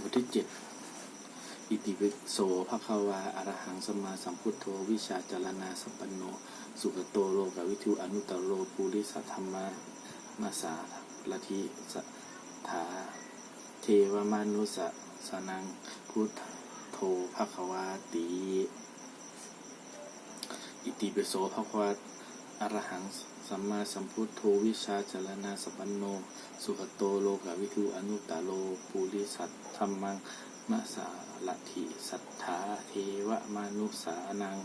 บทที่เจ็ดอิติปิโสภะคะวาอรหังสมาสัมพุทโธ วิชาจารณาสัมปันโน สุขโตโลกวิทูอนุตตรโลปุริสัทธรรมามาสาละทิสถา เทวมานุสสนังพุทโธภะคะวาติอิติปิโสภะคะวาอรหัง สัมมาสัมพุทโธวิชาจารณาสัปันโน สุขโตโลกวิทูอนุตตรโลปุริสัทธรรมังมาสาลัทิสัทธาเทวมนุสานัง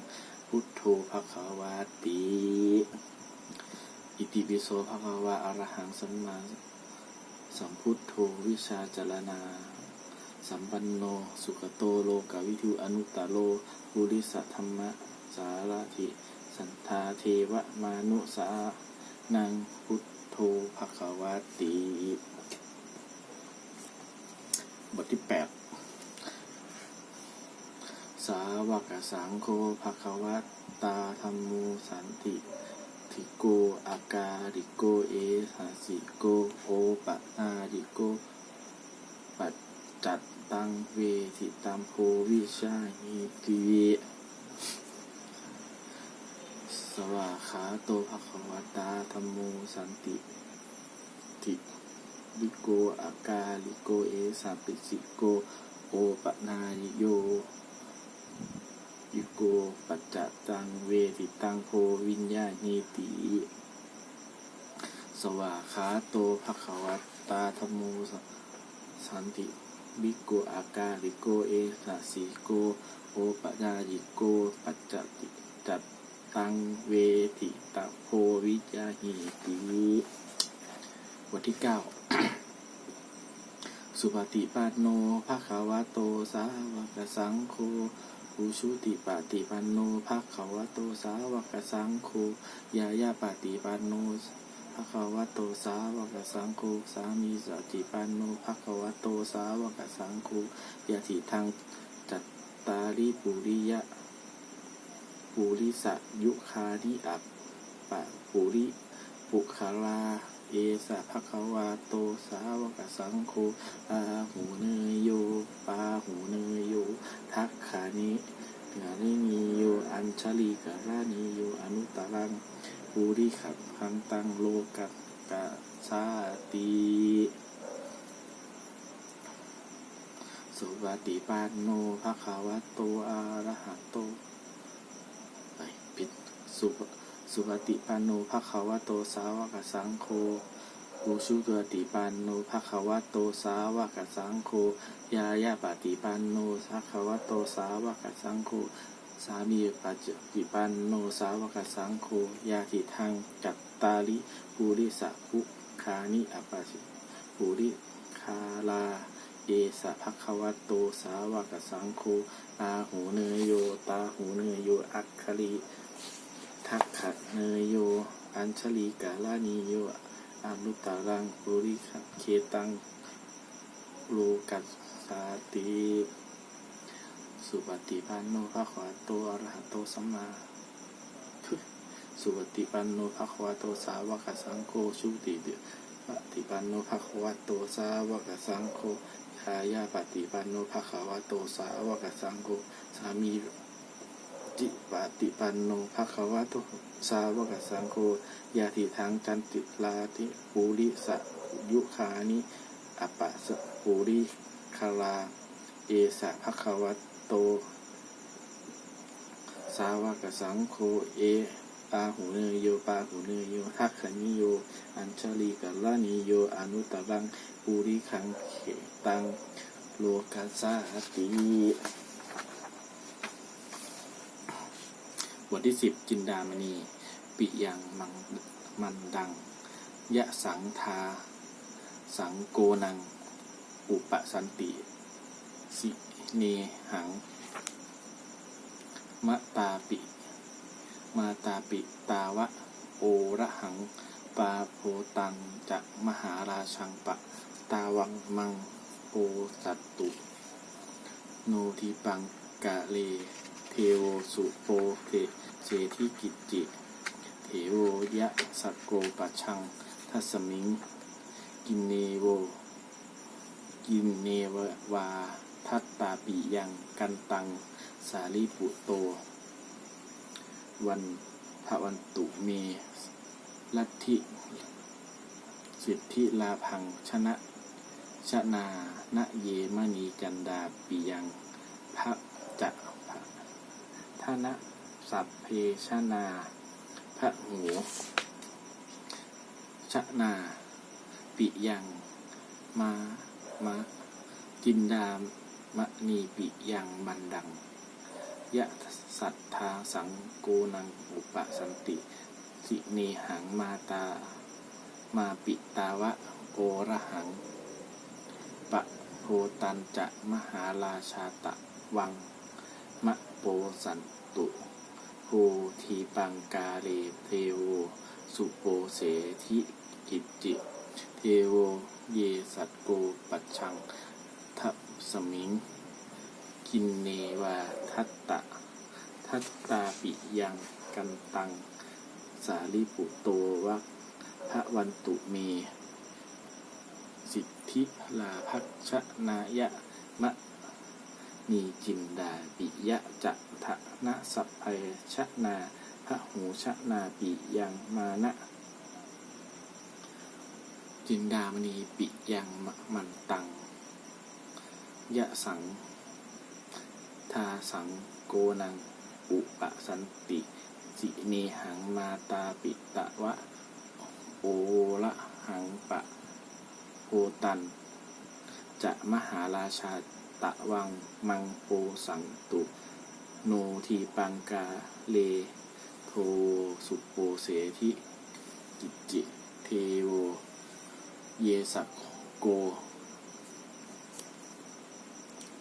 พุทโธภะคะวาติอิติปิโสภะคะวาอรหังสัมมาสัมพุทโธวิชาจารณา สัมปันโน สุขโตโลกวิทูอนุตตรโลปุริสัทธรรมะสาราธิสันทาเทวมานุสา นังพุทโธภควาติ บทที่แปดสาวกสังโฆภควะตาธรรมโมสันติทิโกอากาลิโกเอสัสิโกโอปะนาดิโกปัจจัดตังเวทิตัมโพวิชาหิติ วาขาโตภะควะตาธรรมโมสันติทิลิโกอากาลิโกเอสัปิสิโกโอปะนายโยยิโกปัจจตังเวทิตังโพวิญญาณิติสวาขาโตภควะตาธรรมโมสันติบิโกอากาลิโกเอสะสีโกโอปะยายิโกปัจจติจัต ตังเวทิตะโพวิจาหิติบทที่เก้าสุปฏิปันโนภะคะวะโต สาวกสังโฆอุชุติปฏิปันโนภะคะวะโต สาวกสังโฆยายาปฏิปันโนภะคะวะโต สาวกสังโฆสามีสติปันโนภะคะวะโต สาวกสังโฆยะถิทางจัตตาริปุริยะ ปุริสะยุคาริอัปปะปุริปุคาลาเอสะภะคะวะโตสาวกสังโฆปาหูเนยโยปาหูเนยโย ทักขานิกาลินีโย อัญชลีกาลานิโย อนุตตรังภูริขับพังตังโลกัสกะชาติสุปฏิปันโนภะคะวะโตอะระหะโต สุปสุปฏิปันโนภะคะวะโตสาวกสังโฆอุชุปฏิปันโนภะคะวะโตสาวกสังโฆยายาปฏิปันโนภะคะวะโตสาวกสังโฆสามีปัจจิปันโนสาวกสังโฆยาติทางจัตตาลิภูริสัพุคานิอปัสสิภูริคาลาเอสะภะคะวะโตสาวกสังโฆอาหูเนยโยตาหูเนยโยอัคคลี ทักขะเนยโย อัญชลีกาลานีโยอานุตตรังปุริขะเคตังโลกัสสาติสุปฏิปันโนภะควะโตอะระหะโตสัมมาสุปฏิปันโนภะควะโตสาวกสังโฆชุติเดปฏิปันโนภะควะโตสาวกสังโฆขายาปฏิปันโนภะควะโตสาวกสังโฆสามี จิปฏิปันโนภะคะวะโตสาวกสังโฆยาติทางจันติลาติภูริสะยุคานิอปะสภูริคาลา เอสะภะคะวะโต สาวกสังโฆเอปาหูเนยโยปาหูเนยโยทักขณิโย อัญชลีกัลลานิโยอนุตตรังปุริคังเขตังโลกัสสาติ บทที่สิบจินดามณี ปิยังมังมันดัง ยะสังทา สังโกนัง อุปสันติ สิเนหัง มะตาปิ มาตาปิตาวะ โอระหัง ปาโพตังจะมหาราชังปะ ตาวังมังโอสัตตุ โนทิปังกะเล เทโวสุโปเทเจทิกิจจิเทโวยะสักโกปัชัง ทัสมิง กินเนโว กินเนววา ทัตตาปิยังกันตัง สาลีปุโต วันพระวันตุเม ลัทธิ สิทธิลาพังชนะชนาณเยมณีจันดาปิยังพระจะ นะสัพเพชนาพระหูชนา ปิยัง มามาจินดามะนีปิยังบันดัง ยะสัทธาสังโกนังอุปสันติ สิเนหังมาตา มาปิตาวะโกระหัง ปะโพตันจะมหาราชาตะวัง มะโปสันต โพทีปังกาเลเทโว สุโปเสธิกิจิ เทโวเยสัตโกปัจชังทัสมิง กินเนวาทัตตะ ทัตตาปิยังกันตัง สาลิปุโตวะพระวันตุเม สิทธิลาภัชนายะมะ มีจินดาปิยะจะทะนะสัพเพชนาพระหูชนาปิยังมานะ จินดามณีปิยังมะมันตัง ยะสัง ทาสังโกนัง อุปสันติสิเนหังมาตาปิตะวะ โอละหังปะโพตัน จะมหาราชา ตะวังมังโปสังตุ โนทีปังกาเลโทสุโปเสธิกิจิเทโว เยสักโก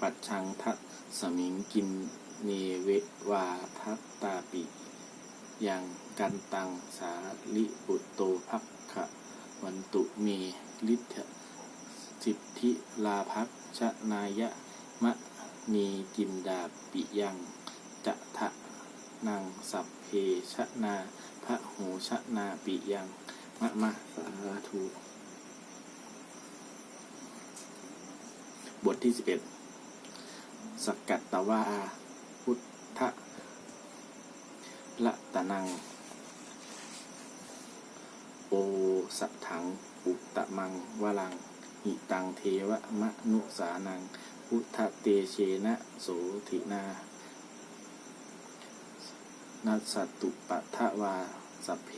ปัจชังทัตสมิงกินเนเววาทัตตาปิยังกันตังสาลิปุตโตภักขะวันตุเมลิทธสิทธิลาภักชนายะ มะนีจินดาปิยังจะทะนางสัพเพชนาพระหูชนาปิยังมะมะสาธุบทที่สิบเอ็ดสกัตตวาพุทธละตะนัง โอสัทถัง อุตตะมังวลังหิตังเทวะมะนุสานัง พุทธเตเชนะโสธินานัสสตุปัฏฐวา สัพเพ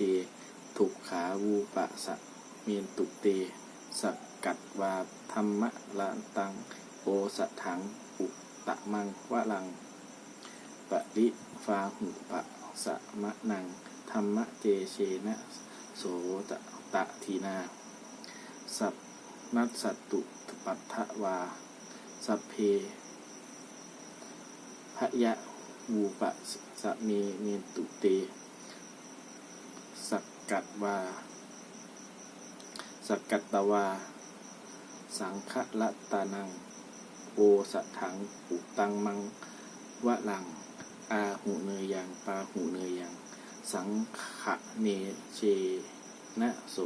ทุกขาวูปะสะเมนตุเตสกกัดวาธรรมะลันตังโอสถังอุตตะมังวะลังปริฟาหุปะสะมะนังธรรมะเจเชนะโสตะตะทีนา สัพนัสสตุปัฏฐวา สัพเพพยะวูปะสะเมเมตุเต สักกัดวา สักกัตตวา สังฆละตานัง โอสะถังอุตังมังวะลัง อาหูเนยยังปาหูเนยยัง สังขะเนเชนะโส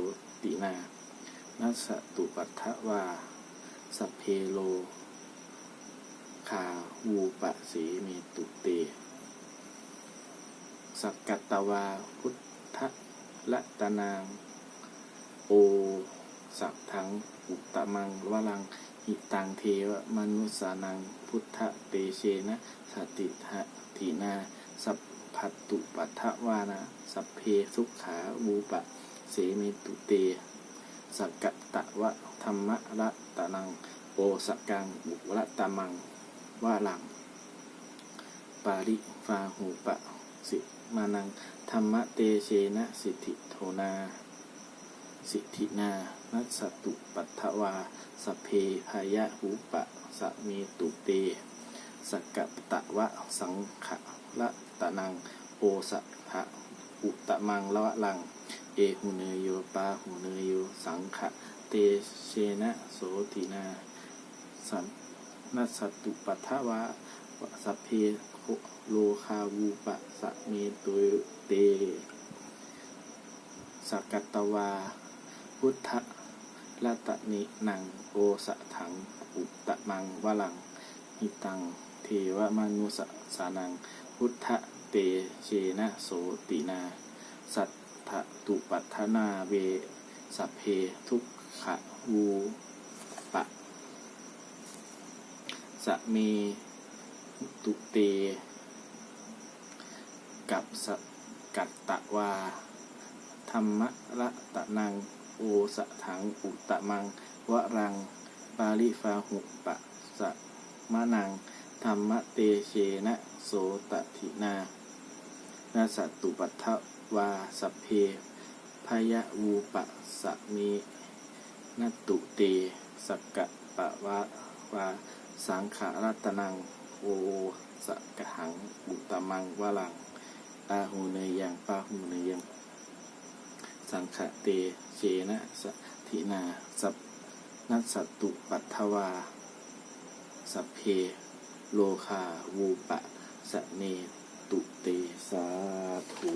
ตินานัสตุปัฏฐวา สัพเพโลาวูปะสีเมตุเต สักกัตตวาพุทธละตนาง โอ สักถังอุตตะมังวลังหิตังเทวมนุสานัง พุทธเตเชนะสติทะทีนา สัพพัตตุปัฏฐวานะ สัพเพสุขาวูปะ เสเมตุเตสกัตตะวะธรรมะละตะนัง โอสกังบุระตะมัง วาลัง ปาริฟาหูปะสิมานัง ธรรมะเตเชนะสิทธิโทนา สิทธินานัสสตุปัฏฐวาสเพพายะหูปะสะเมตุเตสกัตตะวะสังขะละตะนังโอสะภะอุตะมังละวะลัง เอหุเนยโยปาหุเนยโยสังขะเตเชนะโสตินาสัน นัสตุปัฏฐวาสัพเพโลคาวูปะสะเมตุเตสกัตตวา พุทธละตะนินังโอสะถังอุตะมังวลังหิตัง เทวมนุสสานัง พุทธเตเชนะโสตินา สัทธตุปัฏฐนาเวสัพเพทุกขะวูปะ สเมตุเต กับสกัตตะวา ธรรมะละตะนัง โอสะถังอุตตะมังวะรัง ปาลิฟาหุปะสะมะนัง ธรรมะเตเชนะโสตถินานาสัตตุปัทถวาสเพพยะวูปะสะเมนตุเตสกกะปะวะวา สังขารัตนังโอสกหังบุตมังวลังอาหูเนยังปาหูเนยังสังขเตเจนะสทินาสัพนัสตุปัทวา สัพเพโลคาวูปะสะเนตุเตสาธุ